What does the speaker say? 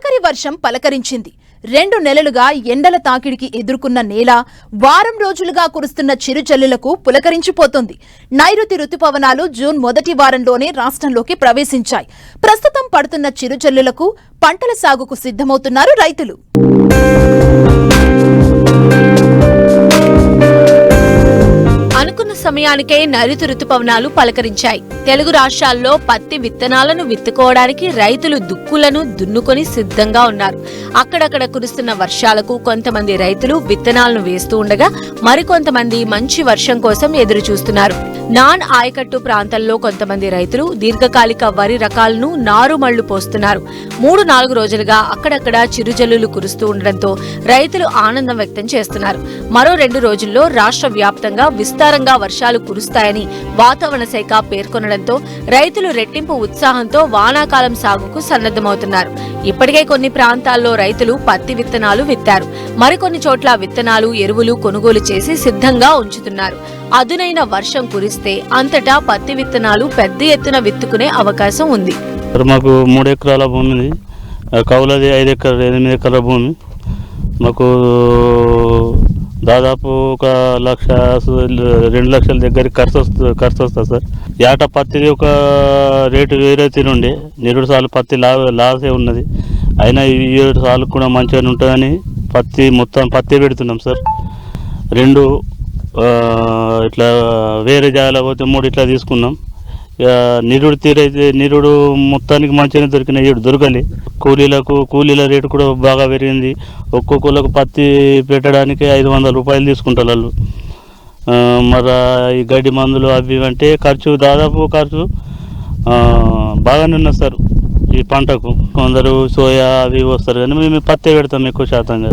తొలకరి వర్షం పలకరించింది. రెండు నెలలుగా ఎండల తాకిడికి ఎదుర్కొన్న నేల వారం రోజులుగా కురుస్తున్న చిరుచల్లులకు పులకరించిపోతుంది. నైరుతి రుతుపవనాలు జూన్ మొదటి వారంలోనే రాష్ట్రంలోకి ప్రవేశించాయి. ప్రస్తుతం పడుతున్న చిరుచల్లులకు పంటల సాగుకు సిద్ధమవుతున్నారు రైతులు. సమయానికే నైరుతి రుతుపవనాలు పలకరించాయి. తెలుగు రాష్ట్రాల్లో పత్తి విత్తనాలను విత్తుకోవడానికి రైతులు దుక్కులను దున్నుకొని సిద్ధంగా ఉన్నారు. అక్కడక్కడ కురుస్తున్న వర్షాలకు కొంతమంది రైతులు విత్తనాలను వేస్తూ ఉండగా మరికొంతమంది మంచి వర్షం కోసం ఎదురు చూస్తున్నారు నాన్ ఆయకట్టు ప్రాంతాల్లో కొంతమంది రైతులు దీర్ఘకాలిక వరి రకాలను నారుమళ్ళు పోస్తున్నారు. మూడు నాలుగు రోజులుగా అక్కడక్కడ చిరుజల్లులు కురుస్తూ ఉండడంతో రైతులు ఆనందం వ్యక్తం చేస్తున్నారు. మరో రెండు రోజుల్లో రాష్ట్ర వ్యాప్తంగా విస్తారంగా వర్షాలు కురుస్తాయని వాతావరణ శాఖ పేర్కొనడంతో రైతులు రెట్టింపు ఉత్సాహంతో వానాకాలం సాగుకు సన్నద్ధమవుతున్నారు. ఇప్పటికే కొన్ని ప్రాంతాల్లో రైతులు పత్తి విత్తనాలు విత్తారు. మరికొన్ని చోట్ల విత్తనాలు ఎరువులు కొనుగోలు చేసి సిద్ధంగా ఉంచుతున్నారు. అదునైన వర్షం కురిస్తే అంతటా పత్తి విత్తనాలు పెద్ద ఎత్తున విత్తుకునే అవకాశం ఉంది. మాకు మూడు ఎకరాల భూమి ఉంది. కౌలది ఐదు ఎకరాలు ఎనిమిది ఎకరాల భూమి మాకు దాదాపు ఒక లక్ష రెండు లక్షల దగ్గరికి ఖర్చు వస్తుంది ఖర్చు వస్తుంది సార్. ఏట పత్తిది ఒక రేటు వేరే తినుండే. నిరుడు సార్లు పత్తి లా లాసే ఉన్నది. అయినా ఈ ఏడు సార్లు కూడా మంచిగానే ఉంటుందని పత్తి మొత్తం పత్తి పెడుతున్నాం సార్. రెండు ఇట్లా వేరే జాగాలో పోతే మూడు ఇట్లా తీసుకున్నాం. ఇక నిరుడు తీరైతే నిరుడు మొత్తానికి మంచిగానే దొరికినాయి. ఇటు దొరకాలి. కూలీలకు కూలీల రేటు కూడా బాగా పెరిగింది. ఒక్కొక్కళ్ళకు పత్తి పెట్టడానికి ఐదు వందల రూపాయలు తీసుకుంటారు వాళ్ళు. మరి ఈ గడ్డి మందులు అవి అంటే ఖర్చు దాదాపు ఖర్చు బాగానే ఉన్నారు సార్ ఈ పంటకు. కొందరు సోయా అవి వస్తారు కానీ మేము పత్తి పెడతాం ఎక్కువ శాతంగా.